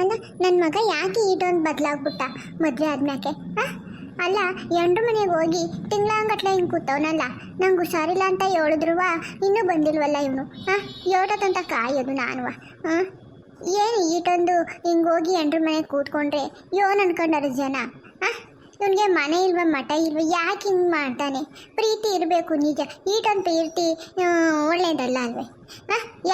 ಅಲ್ಲ ನನ್ನ ಮಗ ಯಾಕೆ ಈಟೊಂದು ಬದಲಾಗ್ಬಿಟ್ಟ? ಮದುವೆ ಆದ್ಮ್ಯಾಕೆ? ಅಲ್ಲ ಎಂಡ್ರ ಮನೆಗೆ ಹೋಗಿ ತಿಂಗಳಂಗಟ್ಲೆ ಹಿಂಗೆ ಕೂತವನಲ್ಲ? ನಂಗೆ ಹುಷಾರಿಲ್ಲ ಅಂತ ಹೇಳಿದ್ರುವ ಇನ್ನೂ ಬಂದಿಲ್ವಲ್ಲ ಇವನು? ಹಾಂ ಹೇಳೋದಂತ ಕಾಯೋದು ನಾನು ಹಾಂ ಏನು ಈಟೊಂದು ಹಿಂಗೆ ಹೋಗಿ ಎಂಡ್ರ ಮನೆಗೆ ಕೂತ್ಕೊಂಡ್ರೆ? ಯೋನ್ ಅನ್ಕೊಂಡಾರ ಜನ. ಹಾಂ ಇವನಿಗೆ ಮನೆ ಇಲ್ವ, ಮಠ ಇಲ್ವ? ಯಾಕೆ ಹಿಂಗೆ ಮಾಡ್ತಾನೆ? ಪ್ರೀತಿ ಇರಬೇಕು ನಿಜ. ಈಟೊಂದು ಪ್ರೀತಿ ಒಳ್ಳೆಯದಲ್ಲ ಅಲ್ವೇ?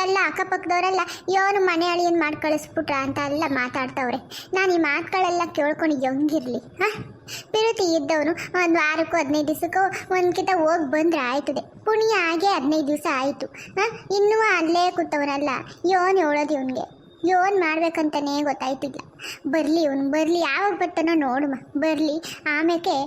ಎಲ್ಲ ಅಕ್ಕಪಕ್ಕದವರೆಲ್ಲ ಯೋನು ಮನೆ ಅಳಿಯನ್ನು ಮಾಡಿ ಕಳಿಸ್ಬಿಟ್ರ? ಅಂತ ಎಲ್ಲ ಮಾತಾಡ್ತವ್ರೆ. ನಾನು ಈ ಮಾತುಗಳೆಲ್ಲ ಕೇಳ್ಕೊಂಡು ಹೆಂಗಿರಲಿ ಹಾಂ ಪ್ರೀತಿ ಇದ್ದವನು ಒಂದು ವಾರಕ್ಕೂ ಹದಿನೈದು ದಿವಸಕ್ಕೂ ಒಂದ್ಕಿತ ಹೋಗಿ ಬಂದ್ರೆ ಆಯ್ತದೆ. ಪುಣ್ಯ ಹಾಗೆ ಹದಿನೈದು ದಿವಸ ಆಯಿತು. ಹಾಂ ಇನ್ನೂ ಅಲ್ಲೇ ಕೂತವನಲ್ಲ ಯೋನ್ ಹೇಳೋದು ಇವನಿಗೆ? ಯೋನ್ ಮಾಡ್ಬೇಕಂತಲೇ ಗೊತ್ತಾಯ್ತಿಲ್ಲ. ಬರಲಿ ಇವನು, ಬರಲಿ ಯಾವಾಗ ಬರ್ತಾನೋ ನೋಡುಮ, ಬರಲಿ. ಆಮೇಲೆ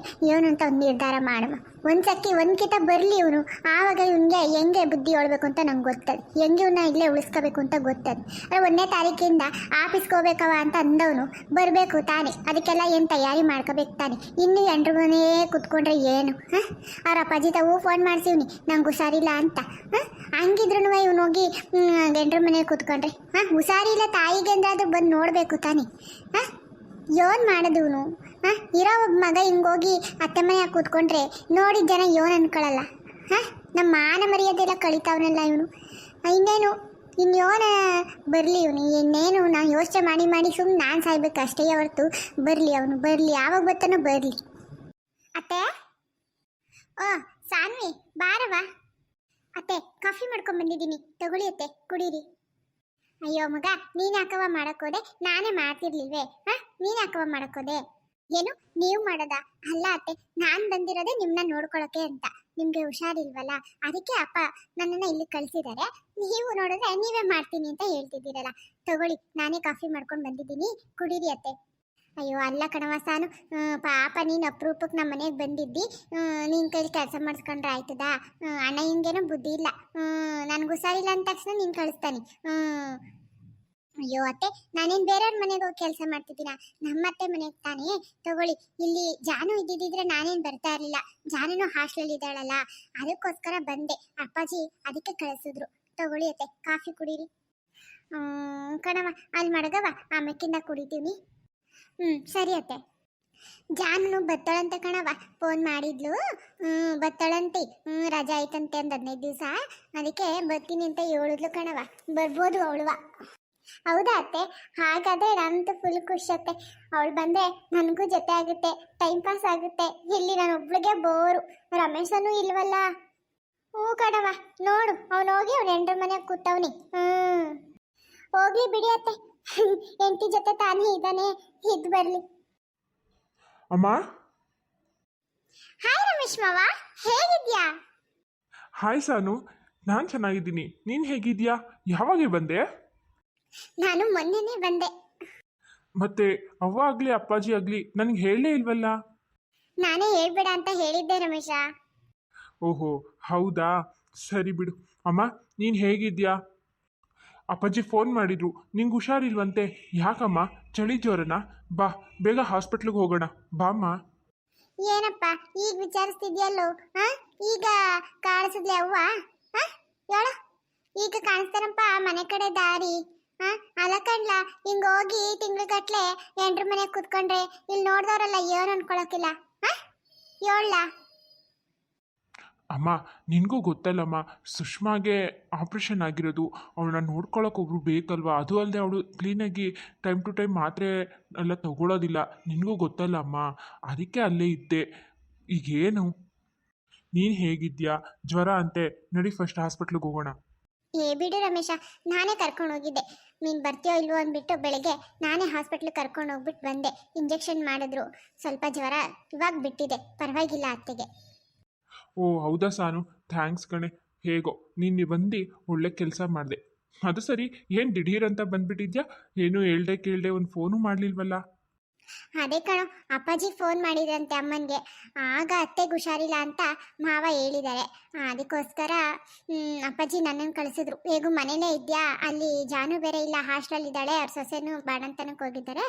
ಅಂತ ಒಂದು ನಿರ್ಧಾರ ಮಾಡಮ್ಮ ಒಂದು ಸತಿ ಒಂದ್ಕಿತ ಬರಲಿ ಇವನು, ಆವಾಗ ಇವನಿಗೆ ಹೆಂಗೆ ಬುದ್ಧಿ ಹೇಳ್ಬೇಕು ಅಂತ ನಂಗೆ ಗೊತ್ತದೆ. ಹೆಂಗೆ ಇವನ್ನ ಇಲ್ಲೇ ಉಳಿಸ್ಕೋಬೇಕು ಅಂತ ಗೊತ್ತದೆ. ಅರೆ ಒಂದನೇ ತಾರೀಕಿಂದ ಆಫೀಸ್ಗೆ ಹೋಗ್ಬೇಕವ ಅಂತ ಅಂದವನು, ಬರಬೇಕು ತಾನೆ. ಅದಕ್ಕೆಲ್ಲ ಏನು ತಯಾರಿ ಮಾಡ್ಕೋಬೇಕು ತಾನೆ. ಇನ್ನು ಎಂಟ್ರ ಮನೆಯೇ ಕುತ್ಕೊಂಡ್ರೆ ಏನು? ಹಾಂ? ಅವ್ರ ಅಪ್ಪಾಜಿ ತಾವು ಫೋನ್ ಮಾಡ್ಸೀವ್ನಿ, ನಂಗೆ ಹುಷಾರಿಲ್ಲ ಅಂತ. ಹಾಂ? ಹಂಗಿದ್ರು ಇವನು ಹೋಗಿ ಎಂಟ್ರ ಮನೆ ಕೂತ್ಕೊಂಡ್ರೆ. ಹಾಂ? ಹುಷಾರಿಲ್ಲ ತಾಯಿಗೆ ಅದು ಬಂದು ನೋಡಬೇಕು ತಾನೆ. ಹಾಂ ಯೋನ್ ಮಾಡೋದು ಹಾ ಇರೋ ಒಬ್ಬ ಮಗ ಹಿಂಗೋಗಿ ಅತ್ತೆ ಮನೆಯಾಗ ಕೂತ್ಕೊಂಡ್ರೆ ನೋಡಿದ ಜನ ಯೋನ್ ಅನ್ಕೊಳ್ಳಲ್ಲ ಹಾಂ ನಮ್ಮ ಮಾನ ಮರ್ಯಾದೆಲ್ಲ ಕಳಿತಾವನಲ್ಲ ಇವನು. ಇನ್ನೇನು? ಇನ್ನು ಇನ್ಯೋನ ಬರಲಿ ಇವನು? ಇನ್ನೇನು? ನಾನು ಯೋಚನೆ ಮಾಡಿ ಮಾಡಿ ಸುಮ್ಮನೆ ನಾನು ಸಾಯ್ಬೇಕು ಅಷ್ಟೇ ಹೊರತು ಬರಲಿ ಅವನು. ಬರಲಿ. ಯಾವಾಗ ಬರ್ತಾನೋ ಬರಲಿ. ಅತ್ತೆ? ಓ, ಸಾನ್ವಿ ಬಾರವಾ ಅತ್ತೆ, ಕಾಫಿ ಮಾಡ್ಕೊಂಡ್ ಬಂದಿದ್ದೀನಿ. ತಗೊಳ್ಳಿ ಅತ್ತೆ. ಕುಡೀರಿ. ಅಯ್ಯೋ ಮಗ, ನೀನ್ ಹಾಕವ ಮಾಡಕ್ಕೋದೆ ನಾನೇ ಮಾಡ್ತಿರ್ಲಿಲ್ವೇ? ಹಾ? ನೀನ್ ಹಾಕವ ಮಾಡಕ್ಕೋದೆ ಏನು? ನೀವು ಮಾಡೋದಾ? ಅಲ್ಲ ಅತ್ತೆ, ನಾನ್ ಬಂದಿರೋದೇ ನಿಮ್ನ ನೋಡ್ಕೊಳಕ್ಕೆ ಅಂತ. ನಿಮ್ಗೆ ಹುಷಾರಿಲ್ವಲ್ಲ? ಅದಕ್ಕೆ ಅಪ್ಪ ನನ್ನನ್ನ ಇಲ್ಲಿ ಕಳ್ಸಿದ್ದಾರೆ ನೀವು ನೋಡಿದ್ರೆ ನೀವೇ ಮಾಡ್ತೀನಿ ಅಂತ ಹೇಳ್ತಿದ್ದೀರಲ್ಲ. ತಗೊಳ್ಳಿ, ನಾನೇ ಕಾಫಿ ಮಾಡ್ಕೊಂಡು ಬಂದಿದ್ದೀನಿ. ಕುಡೀರಿ ಅತ್ತೆ. ಅಯ್ಯೋ, ಅಲ್ಲ ಕಣವ ಸಾನು. ಪಾಪ ನೀನು ಅಪರೂಪಕ್ಕೆ ನಮ್ಮ ಮನೆಗೆ ಬಂದಿದ್ದಿ. ನಿನ್ನ ಕೈಲಿ ಕೆಲಸ ಮಾಡಿಸ್ಕೊಂಡ್ರೆ ಆಯ್ತದಾ? ಅಣ್ಣ ಹಿಂಗೇನೋ ಬುದ್ಧಿ ಇಲ್ಲ. ನನಗೆ ಹುಷಾರಿಲ್ಲ ಅಂದ ತಕ್ಷಣ ನೀನು ಕಳಿಸ್ತಾನೆ. ಅಯ್ಯೋ ಅತ್ತೆ, ನಾನೇನು ಬೇರೆಯವ್ರ ಮನೆಗೆ ಹೋಗಿ ಕೆಲಸ ಮಾಡ್ತಿದ್ದೀನ ನಮ್ಮತ್ತೆ ಮನೆಗೆ ತಾನೇ. ತಗೊಳ್ಳಿ, ಇಲ್ಲಿ ಜಾನು ಇದ್ದಿದ್ದಿದ್ರೆ ನಾನೇನು ಬರ್ತಾ ಇರಲಿಲ್ಲ. ಜಾನುನು ಹಾಸ್ಟೆಲ್ ಇದ್ದಾಳಲ್ಲ. ಅದಕ್ಕೋಸ್ಕರ ಬಂದೆ. ಅಪ್ಪಾಜಿ ಅದಕ್ಕೆ ಕಳಿಸಿದ್ರು. ತಗೊಳ್ಳಿ ಅತ್ತೆ, ಕಾಫಿ ಕುಡೀರಿ. ಕಣವ ಅಲ್ಲಿ ಮಡಗವ ಆಮೇಕಿಂದ ಕುಡಿತೀವಿ ಹ್ಞೂ ಸರಿ ಅತ್ತೆ. ಜಾನು ಬತ್ತಾಳಂತೆ ಕಣವ ಫೋನ್ ಮಾಡಿದ್ಲು. ಹ್ಞೂ ಬತ್ತಾಳಂತೆ. ಹ್ಞೂ ರಜಾ ಆಯ್ತಂತೆ ಒಂದು ಹದಿನೈದು ದಿವಸ. ಅದಕ್ಕೆ ಬರ್ತೀನಿ ಅಂತ ಹೇಳಿದ್ಲು ಕಣವ ಬರ್ಬೋದು ಅವಳುವ. ಹೌದಾ ಅತ್ತೆ? ಹಾಗಾದ್ರೆ ನಂದು ಫುಲ್ ಖುಷಿ ಅತ್ತೆ. ಅವಳು ಬಂದ್ರೆ ನನಗೂ ಜೊತೆ ಆಗುತ್ತೆ ಟೈಮ್ ಪಾಸ್ ಆಗುತ್ತೆ. ಇಲ್ಲಿ ನಾನು ಒಬ್ಳಿಗೆ ಬೋರು ರಮೇಶನು ಇಲ್ವಲ್ಲ? ಹ್ಞೂ ಕಣವ ನೋಡು ಅವನು ಹೋಗಿ ಅವ್ನ ಎಂಟ್ರ ಮನೆಗೆ ಕೂತವ್ನಿ. ಹ್ಮ್. ಹೋಗ್ಲಿ ಬಿಡಿ ಅತ್ತೆ. ಎಂಟಿ ಜೊತೆ ತಾನೇ ಇದ್ದಾನೆ ಇದ್ ಬರ್ಲಿ. ಅಮ್ಮ? ಹಾಯ್ ರಮೇಶ್ ಮಾವ ಹೇಗಿದ್ಯಾ? ಹಾಯ್ ಸಾನು ನಾನು ಚೆನ್ನಾಗಿದ್ದೀನಿ. ನೀನು ಹೇಗಿದ್ಯಾ? ಯಾವಾಗ ಬಂದೆ? ನಾನು ಮೊನ್ನೆನೇ ಬಂದೆ. ಮತ್ತೆ ಅವ್ವ ಆಗ್ಲಿ ಅಪ್ಪಾಜಿ ಆಗ್ಲಿ ನನಗೆ ಹೇಳಲೇ ಇಲ್ವಲ್ಲ? ನಾನೇ ಹೇಳ್ಬೇಡ ಅಂತ ಹೇಳಿದ್ದೆ ರಮೇಶ. ಓಹೋ ಹೌದಾ? ಸರಿ ಬಿಡು. ಅಮ್ಮ ನೀನು ಹೇಗಿದ್ಯಾ? ಅಪ್ಪಾಜಿ ಫೋನ್ ಮಾಡಿದ್ರು. ನಿಂಗೆ ಹುಷಾರಿಲ್ವಂತೆ? ಯಾಕಮ್ಮ? ಚಳಿ ಜ್ವರನ? ಬಾ ಬೇಗ ಹಾಸ್ಪಿಟ್ಲಿಗೆ ಹೋಗೋಣ. ಬಾ ಅಮ್ಮ. ಏನಪ್ಪ ಈಗ ವಿಚಾರಿಸ್ತಿದ್ಯಲ್ಲೋ? ಹಾ ಈಗ ಕಾಣಿಸಿದ್ಲೆ ಅವ್ವ? ಹಾ ಹೇಳ ಈಗ ಕಾಣಿಸ್ತಾರಪ್ಪ ಮನೆ ಕಡೆ ದಾರಿ. ಕಣ್ಲ, ಹಿಂಗ ಹೋಗಿ ತಿಂಗ್ಳುಗಟ್ಲೆ ಎಂಟ್ರ ಮನೆ ಕುತ್ಕೊಂಡ್ರೆ ಇಲ್ಲಿ ನೋಡ್ದವ್ರಲ್ಲ ಏನು ಅನ್ಕೊಳಕಿಲ್ಲ ಹೇಳ ಅಮ್ಮ, ನಿನಗೂ ಗೊತ್ತಲ್ಲಮ್ಮ, ಸುಷ್ಮಾಗೆ ಆಪ್ರೇಷನ್ ಆಗಿರೋದು, ಅವಳನ್ನ ನೋಡ್ಕೊಳಕ್ಕೆ ಒಬ್ರು ಬೇಕಲ್ವಾ? ಅದು ಅಲ್ಲದೆ ಅವಳು ಕ್ಲೀನಾಗಿ ಟೈಮ್ ಟು ಟೈಮ್ ಮಾತ್ರೆ ಎಲ್ಲ ತಗೊಳ್ಳೋದಿಲ್ಲ ನಿನಗೂ ಗೊತ್ತಲ್ಲ ಅಮ್ಮ ಅದಕ್ಕೆ ಅಲ್ಲೇ ಇದ್ದೆ. ಈಗೇನು? ನೀನು ಹೇಗಿದ್ಯಾ? ಜ್ವರ ಅಂತೆ, ನಡಿ ಫಸ್ಟ್ ಹಾಸ್ಪಿಟ್ಲಿಗೆ ಹೋಗೋಣ. ಏ, ಬಿಡು ರಮೇಶ, ನಾನೇ ಕರ್ಕೊಂಡು ಹೋಗಿದ್ದೆ ನೀನು ಬರ್ತೀಯೋ ಇಲ್ವೋ ಅಂದ್ಬಿಟ್ಟು ಬೆಳಗ್ಗೆ ನಾನೇ ಹಾಸ್ಪಿಟ್ಲಿಗೆ ಕರ್ಕೊಂಡು ಹೋಗ್ಬಿಟ್ಟು ಬಂದೆ. ಇಂಜೆಕ್ಷನ್ ಮಾಡಿದ್ರು. ಸ್ವಲ್ಪ ಜ್ವರ ಇವಾಗ ಬಿಟ್ಟಿದೆ. ಪರವಾಗಿಲ್ಲ ಅತ್ತೆಗೆ. ಓ, ಹೌದಾ ಸಾನು? ಥ್ಯಾಂಕ್ಸ್ ಕಣೆ. ಹೇಗೋ, ನೀನು ಬಂದು ಒಳ್ಳೆ ಕೆಲಸ ಮಾಡಿದೆ. ಅದು ಸರಿ, ಏನು ದಿಢೀರ್ ಅಂತ ಬಂದ್ಬಿಟ್ಟಿದ್ಯಾ? ಏನು ಹೇಳ್ದೆ ಕೇಳ್ದೆ ಒಂದು ಫೋನು ಮಾಡಲಿಲ್ವಲ್ಲ? ಅದೇ ಕಣೋ ಅಪ್ಪಾಜಿ ಫೋನ್ ಮಾಡಿದ್ರಂತೆ ಅಮ್ಮನಿಗೆ. ಆಗ ಅತ್ತೆಗೆ ಹುಷಾರಿಲ್ಲ ಅಂತ ಮಾವ ಹೇಳಿದ್ದಾರೆ. ಅದಕ್ಕೋಸ್ಕರ ಅಪ್ಪಾಜಿ ನನ್ನನ್ನು ಕಳಿಸಿದ್ರು. ಹೇಗೂ ಮನೇಲೇ ಇದೆಯಾ ಅಲ್ಲಿ ಜಾನು ಬೇರೆ ಇಲ್ಲ ಹಾಸ್ಟೆಲ್ ಇದ್ದಾಳೆ ಅವ್ರ ಸೊಸೆನೂ ಬಾಣಂತನಕ್ಕೆ ಹೋಗಿದ್ದಾರೆ.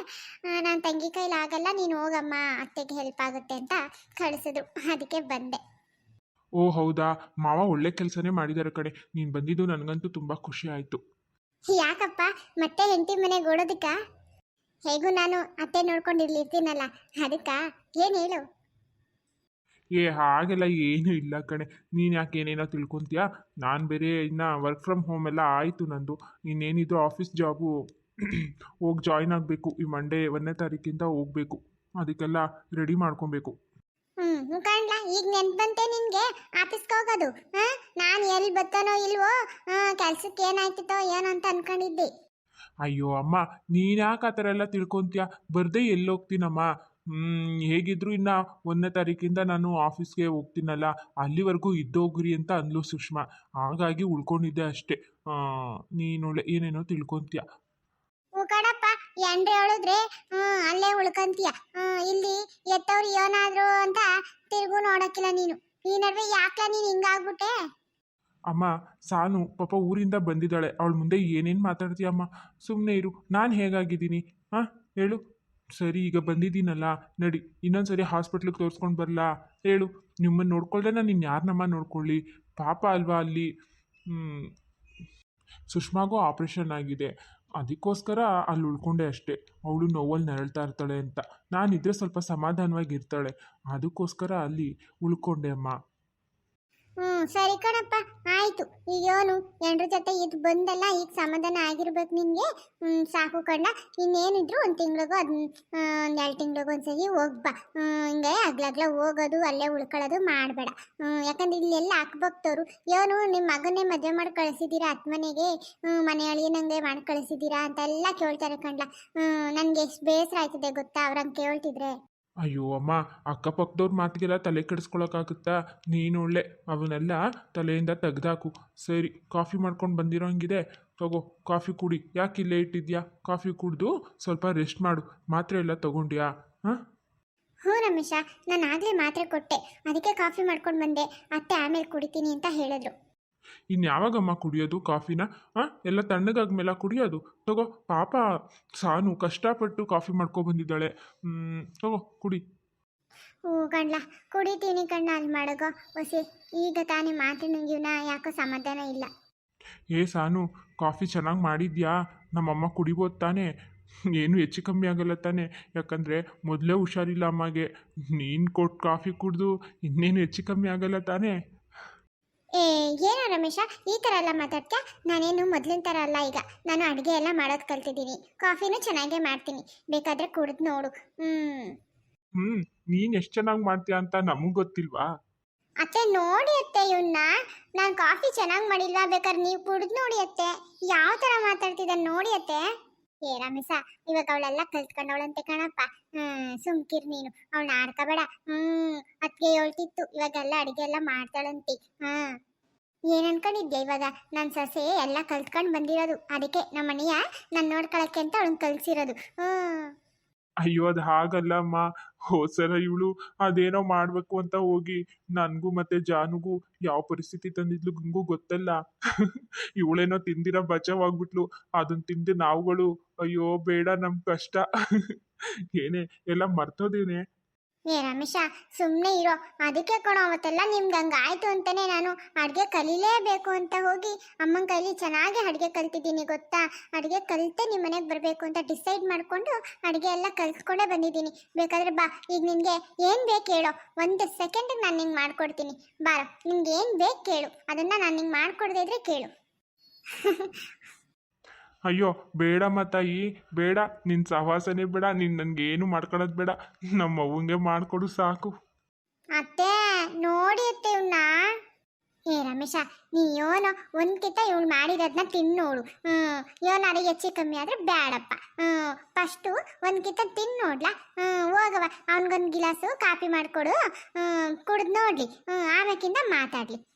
ನಾನ್ ತಂಗಿ ಕೈಲಿ ಆಗಲ್ಲ ನೀನು ಹೋಗಮ್ಮ ಅತ್ತೆಗೆ ಹೆಲ್ಪ್ ಆಗುತ್ತೆ ಅಂತ ಕಳಿಸಿದ್ರು. ಅದಕ್ಕೆ ಬಂದೆ. ಓ ಹೌದಾ? ಮಾವ ಒಳ್ಳೆ ಕೆಲಸನೇ ಮಾಡಿದ್ದಾರೆ ಕಡೆ ನೀನು ಬಂದಿದ್ದು ನನಗಂತೂ ತುಂಬ ಖುಷಿ ಆಯಿತು. ಯಾಕಪ್ಪ? ಮತ್ತೆ ಹೆಂಡತಿ ಮನೆಗೆ ಓಡೋದಕ್ಕ? ಹೇಗೂ ನಾನು ಅತ್ತೆ ನೋಡ್ಕೊಂಡಿರ್ಲಿರ್ತೀನಲ್ಲ ಅದಕ್ಕ ಏನು ಹೇಳು? ಏ ಹಾಗೆಲ್ಲ ಏನು ಇಲ್ಲ ಕಣೆ. ನೀನು ಯಾಕೆ ಏನೇನೋ ತಿಳ್ಕೊತೀಯಾ? ನಾನು ಬೇರೆ ಇನ್ನು ವರ್ಕ್ ಫ್ರಮ್ ಹೋಮ್ ಎಲ್ಲ ಆಯಿತು ನಂದು. ಇನ್ನೇನಿದ್ರು ಆಫೀಸ್ ಜಾಬು ಹೋಗಿ ಜಾಯ್ನ್ ಆಗಬೇಕು. ಈ ಮಂಡೇ ಒಂದನೇ ತಾರೀಕಿಂದ ಹೋಗಬೇಕು. ಅದಕ್ಕೆಲ್ಲ ರೆಡಿ ಮಾಡ್ಕೊಬೇಕು. ಹ್ಞೂ ಕಾಣ್ಲಾ ಈಗ ನೆನ್ಪು ಬಂತೆ ನಿನಗೆ? ಆಫೀಸ್ಗೆ ಹೋಗೋದು? ಹಾಂ? ನಾನು ಎಲ್ಲಿ ಬರ್ತಾನೋ ಇಲ್ವೋ? ಕೆಲ್ಸಕ್ಕೆ ಏನಾಯ್ತಿತ್ತೋ ಏನೋ ಅಂತ ಅನ್ಕೊಂಡಿದ್ದೆ. ಅಯ್ಯೋ ಅಮ್ಮ ನೀನು ಯಾಕೆ ಆ ಥರ ಎಲ್ಲ ತಿಳ್ಕೊತೀಯ? ಬರ್ದೇ ಎಲ್ಲಿ ಹೋಗ್ತೀನಮ್ಮ ಹ್ಮ್, ಹೇಗಿದ್ರು ಇನ್ನು ಒಂದನೇ ತಾರೀಕಿಂದ ನಾನು ಆಫೀಸ್ಗೆ ಹೋಗ್ತೀನಲ್ಲ ಅಲ್ಲಿವರೆಗೂ ಇದ್ದೋಗ್ರಿ ಅಂತ ಅಂದ್ಲು ಸುಷ್ಮಾ. ಹಾಗಾಗಿ ಉಳ್ಕೊಂಡಿದ್ದೆ ಅಷ್ಟೇ. ನೀನು ಏನೇನೋ ತಿಳ್ಕೊತೀಯ? ಕಣಪ್ಪ ಎಂಡ್ರೆ ಹೇಳಿದ್ರೆ ಅಲ್ಲೇ ಉಳ್ಕಂತೀಯ. ಇಲ್ಲಿ ಎತ್ತವ್ರು ಏನಾದ್ರು ಅಂತ ತಿರುಗು ನೋಡಕ್ಕಿಲ್ಲ ನೀನು. ಈ ನಡುವೆ ಯಾಕೆ ನೀನು ಹಿಂಗಾಗ್ಬಿಟ್ಟೆ? ಅಮ್ಮ, ಸಾನು ಪಾಪ ಊರಿಂದ ಬಂದಿದ್ದಾಳೆ. ಅವಳ ಮುಂದೆ ಏನೇನು ಮಾತಾಡ್ತೀಯಮ್ಮ ಸುಮ್ಮನೆ ಇರು. ನಾನು ಹೇಗಾಗಿದ್ದೀನಿ? ಹಾಂ ಹೇಳು. ಸರಿ, ಈಗ ಬಂದಿದ್ದೀನಲ್ಲ. ನಡಿ ಇನ್ನೊಂದು ಸರಿ ಹಾಸ್ಪಿಟ್ಲಿಗೆ ತೋರಿಸ್ಕೊಂಡು ಬರಲಾ? ಹೇಳು. ನಿಮ್ಮನ್ನು ನೋಡ್ಕೊಳ್ದೆ ನಾನು ಇನ್ನು ಯಾರನ್ನಮ್ಮ ನೋಡ್ಕೊಳ್ಳಿ? ಪಾಪ ಅಲ್ವಾ ಅಲ್ಲಿ. ಸುಷ್ಮಾಗೂ ಆಪ್ರೇಷನ್ ಆಗಿದೆ. ಅದಕ್ಕೋಸ್ಕರ ಅಲ್ಲಿ ಉಳ್ಕೊಂಡೆ ಅಷ್ಟೇ. ಅವಳು ನೋವಲ್ಲಿ ನರಳ್ತಾ ಇರ್ತಾಳೆ ಅಂತ. ನಾನಿದ್ರೆ ಸ್ವಲ್ಪ ಸಮಾಧಾನವಾಗಿ ಇರ್ತಾಳೆ ಅದಕ್ಕೋಸ್ಕರ ಅಲ್ಲಿ ಉಳ್ಕೊಂಡೆ ಅಮ್ಮ. ಹ್ಮ್ ಸರಿ ಕಣಪ್ಪ, ಆಯ್ತು. ಈಗ ಏನು ಜೊತೆ ಇದು ಬಂದಲ್ಲ, ಈಗ ಸಮಾಧಾನ ಆಗಿರ್ಬೇಕು ನಿನ್ಗೆ. ಹ್ಮ್ ಸಾಕು ಕಣ್ಣ. ಇನ್ನೇನಿದ್ರು ಒಂದು ತಿಂಗ್ಳಿಗೂ ಅದ್ ಒಂದ್ ಎರಡು ತಿಂಗ್ಳಿಗೂ ಒಂದ್ಸರಿ ಹೋಗ್ಬಾ ಹ್ಮ್ ಹಿಂಗೆ ಅಗ್ಲಗ್ಲ ಹೋಗೋದು, ಅಲ್ಲೇ ಉಳ್ಕೊಳ್ಳೋದು ಮಾಡಬೇಡ. ಹ್ಮ್ ಯಾಕಂದ್ರೆ ಇಲ್ಲೆಲ್ಲ ಹಾಕ್ಬೋಕ್ತವ್ರು. ಏನು ನಿಮ್ಮ ಮಗನೇ ಮದುವೆ ಮಾಡಿ ಕಳಿಸಿದ್ದೀರಾ ಅತ್ ಮನೆಗೆ? ಹ್ಮ್ ಮನೆ ಅಳಿಯನಂಗೆ ಮಾಡಿ ಕಳಿಸಿದ್ದೀರಾ ಅಂತೆಲ್ಲ ಕೇಳ್ತಾರೆ ಕಣ್ಲ. ಹ್ಮ್ ನನ್ಗೆ ಎಷ್ಟು ಬೇಸರ ಆಯ್ತದೆ ಗೊತ್ತಾ? ಅವ್ರಂಗೆ ಕೇಳ್ತಿದ್ರೆ. ಅಯ್ಯೋ ಅಮ್ಮ, ಅಕ್ಕಪಕ್ಕದವ್ರ ಮಾತಿಗೆಲ್ಲ ತಲೆ ಕೆಡಿಸ್ಕೊಳಕ್ಕಾಗುತ್ತಾ? ನೀನು ಒಳ್ಳೆ, ಅವನ್ನೆಲ್ಲ ತಲೆಯಿಂದ ತೆಗ್ದಾಕು. ಸರಿ, ಕಾಫಿ ಮಾಡ್ಕೊಂಡು ಬಂದಿರೋಂಗಿದೆ ತಗೋ, ಕಾಫಿ ಕುಡಿ. ಯಾಕೆ ಇಲ್ಲೇ ಇಟ್ಟಿದ್ಯಾ? ಕಾಫಿ ಕುಡಿದು ಸ್ವಲ್ಪ ರೆಸ್ಟ್ ಮಾಡು. ಮಾತ್ರೆ ಎಲ್ಲ ತಗೊಂಡ್ಯಾ? ಹಾಂ? ಹ್ಞೂ ರಮೇಶ, ನಾನು ಆಗಲೇ ಮಾತ್ರೆ ಕೊಟ್ಟೆ. ಅದಕ್ಕೆ ಕಾಫಿ ಮಾಡ್ಕೊಂಡು ಬಂದೆ. ಅತ್ತೆ ಆಮೇಲೆ ಕುಡಿತೀನಿ ಅಂತ ಹೇಳಿದ್ರು. ಇನ್ನು ಯಾವಾಗಮ್ಮ ಕುಡಿಯೋದು? ಕಾಫಿನ? ಹಾಂ ಎಲ್ಲ ತಣ್ಣಗಾದ್ಮೇಲೆ ಕುಡಿಯೋದು? ತಗೋ ಪಾಪ ಸಾನು ಕಷ್ಟಪಟ್ಟು ಕಾಫಿ ಮಾಡ್ಕೊಬಂದಿದ್ದಾಳೆ. ಹ್ಮ್, ತಗೋ ಕುಡಿ. ಹ್ಞೂ ಕಣ್ಲ ಕುಡಿತೀನಿ ಕಣ್ಣ ಅಲ್ಲಿ ಮಾಡಗೋ. ಹೊಸಿ ಈಗ ತಾನೇ ಮಾತಿನ ಜೀವನ ಯಾಕೋ ಸಮಾಧಾನ ಇಲ್ಲ. ಏ ಸಾನು ಕಾಫಿ ಚೆನ್ನಾಗಿ ಮಾಡಿದ್ಯಾ? ನಮ್ಮಮ್ಮ ಕುಡಿಬೋದು ತಾನೇ. ಏನು ಹೆಚ್ಚು ಕಮ್ಮಿ ಆಗಲ್ಲ ತಾನೆ. ಯಾಕಂದರೆ ಮೊದಲೇ ಹುಷಾರಿಲ್ಲ ಅಮ್ಮಗೆ. ನೀನು ಕೊಟ್ಟು ಕಾಫಿ ಕುಡಿದು ಇನ್ನೇನು ಹೆಚ್ಚು ಕಮ್ಮಿ ಆಗಲ್ಲ ತಾನೇ. ಏ ಏನೋ ರಮೇಶ ಈ ಥರ ಎಲ್ಲ ಮಾತಾಡ್ತ್ಯಾ? ನಾನೇನು ಮೊದಲಿನ ಥರ ಅಲ್ಲ ಈಗ. ನಾನು ಅಡುಗೆ ಎಲ್ಲ ಮಾಡೋದು ಕಲ್ತಿದ್ದೀನಿ. ಕಾಫಿನೂ ಚೆನ್ನಾಗೇ ಮಾಡ್ತೀನಿ. ಬೇಕಾದರೆ ಕುಡಿದು ನೋಡು. ಹ್ಞೂ ಹ್ಞೂ ನೀನು ಎಷ್ಟು ಚೆನ್ನಾಗಿ ಮಾಡ್ತೀಯ ಅಂತ ನಮಗೆ ಗೊತ್ತಿಲ್ವಾ? ಅತ್ತೆ ನೋಡಿ ಅತ್ತೆ ಇವನ್ನ ನಾನು ಕಾಫಿ ಚೆನ್ನಾಗಿ ಮಾಡಿಲ್ಲ ಬೇಕಾದ್ರೆ ನೀವು ಕುಡಿದು ನೋಡಿ ಅತ್ತೆ. ಯಾವ ಥರ ಮಾತಾಡ್ತಿದ್ದ ನೋಡಿ ಅತ್ತೆ. ಏ ರಮೇಶ ಇವಾಗ ಅವಳೆಲ್ಲ ಕಲ್ತ್ಕೊಂಡವಳಂತೆ ಕಣಪ್ಪ. ಹ್ಮ್, ಸುಮ್ಕಿರ್ ನೀನು. ಅವಳನ್ನ ಆಡ್ಕೋಬೇಡ ಹ್ಮ್ ಅದಕ್ಕೆ ಹೇಳ್ತಿತ್ತು. ಇವಾಗೆಲ್ಲ ಅಡಿಗೆ ಎಲ್ಲ ಮಾಡ್ತಾಳಂತಿ. ಹಾ. ಏನ್ ಅನ್ಕೊಂಡಿದ್ದೆ ಇವಾಗ? ನನ್ನ ಸೊಸೆ ಎಲ್ಲ ಕಲ್ತ್ಕೊಂಡ್ ಬಂದಿರೋದು. ಅದಕ್ಕೆ ನಮ್ಮ ಮನೆಯ ನಾನು ನೋಡ್ಕೊಳಕ್ಕೆ ಅಂತ ಅವಳನ್ನ ಕಲ್ಸಿರೋದು. ಹ್ಮ್. ಅಯ್ಯೋ, ಅದು ಹಾಗಲ್ಲಮ್ಮ ಹೋದ್ಸಲ ಇವಳು, ಅದೇನೋ ಮಾಡಬೇಕು ಅಂತ ಹೋಗಿ. ನನಗೂ ಮತ್ತೆ ಜಾನುಗೂ ಯಾವ ಪರಿಸ್ಥಿತಿ ತಂದಿದ್ಲು ಗಂಗೂ ಗೊತ್ತಲ್ಲ. ಇವಳೇನೋ ತಿಂದಿರೋ ಬಚಾವಾಗ್ಬಿಟ್ಲು. ಅದನ್ನ ತಿಂದು ನಾವುಗಳು, ಅಯ್ಯೋ, ಬೇಡ, ನಮ್ ಕಷ್ಟ. ಏನೇ, ಎಲ್ಲ ಮರ್ತೋದೇನೆ. ಏ ರಮೇಶ ಸುಮ್ಮನೆ ಇರೋ. ಅದಕ್ಕೆ ಕೊಡೋ ಅವತ್ತೆಲ್ಲ ನಿಮ್ಗೆ ಹಂಗೆ ಆಯ್ತು ಅಂತಾನೆ ನಾನು ಅಡುಗೆ ಕಲೀಲೇಬೇಕು ಅಂತ ಹೋಗಿ ಅಮ್ಮನ ಕೈಲಿ ಚೆನ್ನಾಗಿ ಅಡುಗೆ ಕಲ್ತಿದ್ದೀನಿ, ಗೊತ್ತಾ? ಅಡುಗೆ ಕಲಿತೆ ನಿಮ್ಮ ಮನೆಗೆ ಬರಬೇಕು ಅಂತ ಡಿಸೈಡ್ ಮಾಡಿಕೊಂಡು ಅಡುಗೆ ಎಲ್ಲ ಕಲ್ತ್ಕೊಂಡೇ ಬಂದಿದ್ದೀನಿ. ಬೇಕಾದ್ರೆ ಬಾ, ಈಗ ನಿನಗೆ ಏನು ಬೇಕು ಹೇಳೋ? ಒಂದು ಸೆಕೆಂಡಿಗೆ ನಾನು ನಿಂಗೆ ಮಾಡಿಕೊಡ್ತೀನಿ. ಬಾರ, ನಿಮ್ಗೆ ಏನು ಬೇಕು ಕೇಳು. ಅದನ್ನು ನಾನು ನಿಂಗೆ ಮಾಡ್ಕೊಡ್ದೇ ಇದ್ರೆ ಕೇಳು. ಅಯ್ಯೋ ಬೇಡಮ್ಮ ತಾಯಿ ಬೇಡ. ನಿನ್ನ ಸಹವಾಸನೇ ಬೇಡ, ನೀನು ನನಗೆ ಏನು ಮಾಡ್ಕೊಳ್ಳೋದು ಬೇಡ. ನಮ್ಮ ಅವ್ವಂಗೆ ಮಾಡಿಕೊಡು ಸಾಕು. ಅತ್ತೆ, ನೋಡಿ ಅತ್ತೆ ಏ ರಮೇಶ, ನೀ ಯೋನು, ಒಂದ್ಕಿಂತ ಇವಳು ಮಾಡಿರೋದನ್ನ ತಿನ್ನೋಳು. ಹ್ಮ್ ಅಡುಗೆ ಹೆಚ್ಚು ಕಮ್ಮಿ ಆದರೆ ಬೇಡಪ್ಪ ಹ್ಞೂ ಫಸ್ಟು ಒಂದ್ಕಿಂತ ತಿನ್ ನೋಡ್ಲಾ ಹ್ಮ್ ಹೋಗವ ಅವನಿಗೊಂದು ಗಿಲಾಸು ಕಾಫಿ ಮಾಡಿಕೊಡು. ಹ್ಞೂ ಕುಡ್ದು ನೋಡ್ಲಿ. ಹ್ಞೂ ಆಮೇಕಿಂದ ಮಾತಾಡ್ಲಿ.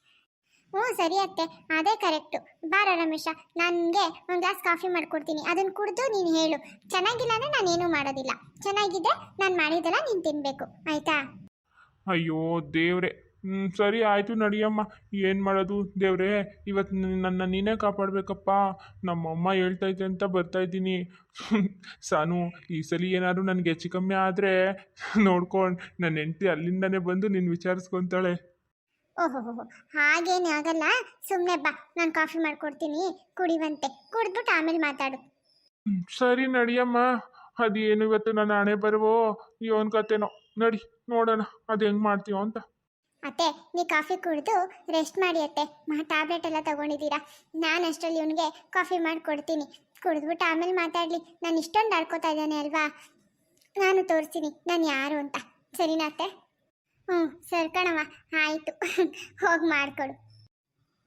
ಹ್ಞೂ, ಸರಿ ಅತ್ತೆ. ಅದೇ ಕರೆಕ್ಟು ಬಾರ ರಮೇಶ, ನನಗೆ ಒಂದು ಗ್ಲಾಸ್ ಕಾಫಿ ಮಾಡಿಕೊಡ್ತೀನಿ. ಅದನ್ನು ಕುಡಿದು ನೀನು ಹೇಳು. ಚೆನ್ನಾಗಿಲ್ಲ ಅಂದರೆ ಏನೂ ಮಾಡೋದಿಲ್ಲ. ಚೆನ್ನಾಗಿದೆ, ನಾನು ಮಾಡಿದ್ದೆಲ್ಲ ನೀನು ತಿನ್ನಬೇಕು ಆಯಿತಾ? ಅಯ್ಯೋ, ದೇವ್ರೆ. ಹ್ಞೂ ಸರಿ ಆಯಿತು ನಡಿಯಮ್ಮ ಏನು ಮಾಡೋದು ದೇವ್ರೆ? ಇವತ್ತು ನನ್ನ ನೀನೇ ಕಾಪಾಡಬೇಕಪ್ಪ. ನಮ್ಮಮ್ಮ ಹೇಳ್ತೈತೆ ಅಂತ ಬರ್ತಾ ಇದ್ದೀನಿ. ಸಾನು, ಈ ಸಲ ಏನಾದರೂ ನನಗೆ ಹೆಚ್ಚು ಕಮ್ಮಿ ಆದರೆ ನೋಡ್ಕೊಂಡು ನನ್ನ ಹೆಂಡತಿ ಅಲ್ಲಿಂದನೇ ಬಂದು ನಿನ್ನ ವಿಚಾರಿಸ್ಕೊತಾಳೆ. ಓಹೋ ಹಾಗೇನೇ ಆಗಲ್ಲ ಸುಮ್ಮನೆ ಬಾ ನಾನು ಕಾಫಿ ಮಾಡ್ಕೊಡ್ತೀನಿ ಕುಡಿವಂತೆ. ಕುಡಿದ್ಬಿಟ್ಟು ಆಮೇಲೆ ಮಾತಾಡು. ಹ್ಮ್, ಸರಿ ನಡಿಯಮ್ಮ. ಅದೇನು ಇವತ್ತು ನನ್ನ ಹಣೆ ಬರುವೋ ಇವನ್ ಕತೆನೋ. ನಡಿ ನೋಡೋಣ ಅದು ಹೆಂಗ್ ಮಾಡ್ತೀವೋ ಅಂತ. ಅತ್ತೆ ನೀ ಕಾಫಿ ಕುಡಿದು ರೆಸ್ಟ್ ಮಾಡಿ ಅತ್ತೆ. ಮಾ ಟ್ಯಾಬ್ಲೆಟ್ ಎಲ್ಲ ತಗೊಂಡಿದ್ದೀರಾ? ನಾನು ಅಷ್ಟರಲ್ಲಿ ಇವನಿಗೆ ಕಾಫಿ ಮಾಡ್ಕೊಡ್ತೀನಿ. ಕುಡಿದ್ಬಿಟ್ಟು ಆಮೇಲೆ ಮಾತಾಡಲಿ. ನಾನು ಇಷ್ಟೊಂದು ಆಡ್ಕೋತಾ ಇದ್ದಾನೆ ಅಲ್ವಾ? ನಾನು ತೋರಿಸ್ತೀನಿ ನಾನು ಯಾರು ಅಂತ. ಸರಿನಾ ಅತ್ತೆ? ಹ್ಞೂ ಸರಿ ಕಣವ ಆಯಿತು. ಹೋಗಿ ಮಾಡ್ಕೊಡು.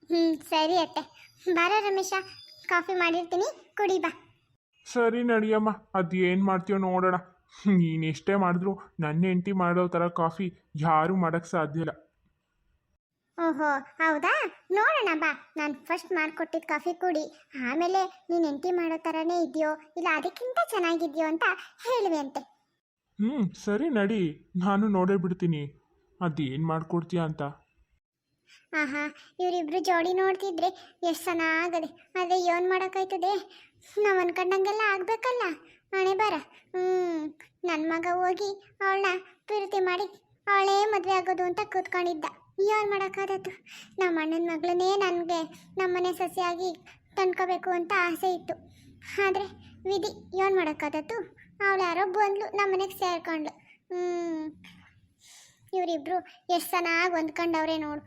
ಹ್ಞೂ ಸರಿ ಅತ್ತೆ. ಬಾರ ರಮೇಶ ಕಾಫಿ ಮಾಡಿರ್ತೀನಿ ಕುಡಿ ಬಾ. ಸರಿ ನಡಿಯಮ್ಮ ಅದು ಏನು ಮಾಡ್ತೀಯೋ ನೋಡೋಣ. ನೀನು ಎಷ್ಟೇ ಮಾಡಿದ್ರು ನನ್ನ ಹೆಂಡತಿ ಮಾಡೋ ಥರ ಕಾಫಿ ಯಾರೂ ಮಾಡೋಕ್ಕೆ ಸಾಧ್ಯ ಇಲ್ಲ. ಓಹೋ ಹೌದಾ? ನೋಡೋಣ ಬಾ. ನಾನು ಫಸ್ಟ್ ಮಾಡಿಕೊಟ್ಟಿದ್ದು ಕಾಫಿ ಕುಡಿ. ಆಮೇಲೆ ನೀನು ಎಂಟಿ ಮಾಡೋ ಥರನೇ ಇದೆಯೋ ಇಲ್ಲ ಅದಕ್ಕಿಂತ ಚೆನ್ನಾಗಿದೆಯೋ ಅಂತ ಹೇಳುವೆ ಅಂತೆ. ಹ್ಞೂ ಸರಿ ನಡಿ. ನಾನು ನೋಡೇ ಬಿಡ್ತೀನಿ. ಅದು ಏನು ಮಾಡ್ಕೊಡ್ತೀಯ ಅಂತ? ಆಹಾ, ಇವರಿಬ್ರು ಜೋಡಿ ನೋಡ್ತಿದ್ರೆ ಎಷ್ಟು ಚೆನ್ನಾಗದೆ ಅದೇ ಏನು ಮಾಡೋಕ್ಕಾಯ್ತದೆ. ನಾವು ಅನ್ಕೊಂಡಂಗೆಲ್ಲ ಆಗ್ಬೇಕಲ್ಲ? ಹಣೆ ಬರ. ಹ್ಮ್ ನನ್ನ ಮಗ ಹೋಗಿ ಅವಳನ್ನ ಪ್ರೀತಿ ಮಾಡಿ ಅವಳೇ ಮದುವೆ ಆಗೋದು ಅಂತ ಕೂತ್ಕೊಂಡಿದ್ದ. ಏನು ಮಾಡೋಕ್ಕಾದತ್ತು ನಮ್ಮ ಅಣ್ಣನ ಮಗಳನ್ನೇ ನನಗೆ ನಮ್ಮನೆ ಸಸಿಯಾಗಿ ತಂದ್ಕೋಬೇಕು ಅಂತ ಆಸೆ ಇತ್ತು. ಆದರೆ ವಿಧಿ ಏನು ಮಾಡೋಕ್ಕಾದತ್ತು ಅವಳು ಯಾರೋ ಬಂದ್ಲು ನಮ್ಮನೆಗೆ ಸೇರ್ಕೊಂಡ್ಲು ಹ್ಞೂ ಇವರಿಬ್ರು ಎಷ್ಟು ಚೆನ್ನಾಗಿ ಹೊಂದ್ಕೊಂಡವ್ರೆ ನೋಡು.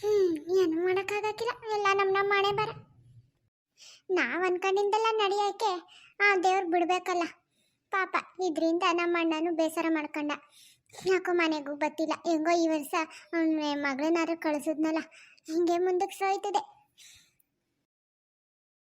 ಹ್ಞೂ ಏನು ಮಾಡೋಕ್ಕಾಗಕ್ಕಿಲ್ಲ. ಎಲ್ಲ ನಮ್ಮ ನಮ್ಮ ಮನೆ ಬರ. ನಾವು ಅನ್ಕೊಂಡಿದ್ದೆಲ್ಲ ನಡೆಯೋಕೆ ಆ ದೇವ್ರು ಬಿಡಬೇಕಲ್ಲ. ಪಾಪ, ಇದರಿಂದ ನಮ್ಮ ಅಣ್ಣನೂ ಬೇಸರ ಮಾಡ್ಕೊಂಡ. ಯಾಕೋ ಮನೆಗೂ ಬತ್ತಿಲ್ಲ ಹೆಂಗೋ ಈ ವರ್ಷ ಮಗಳನ್ನಾರು ಕಳಿಸಿದ್ನಲ್ಲ. ಹಿಂಗೆ ಮುಂದಕ್ಕೆ ಸೋಯ್ತದೆ.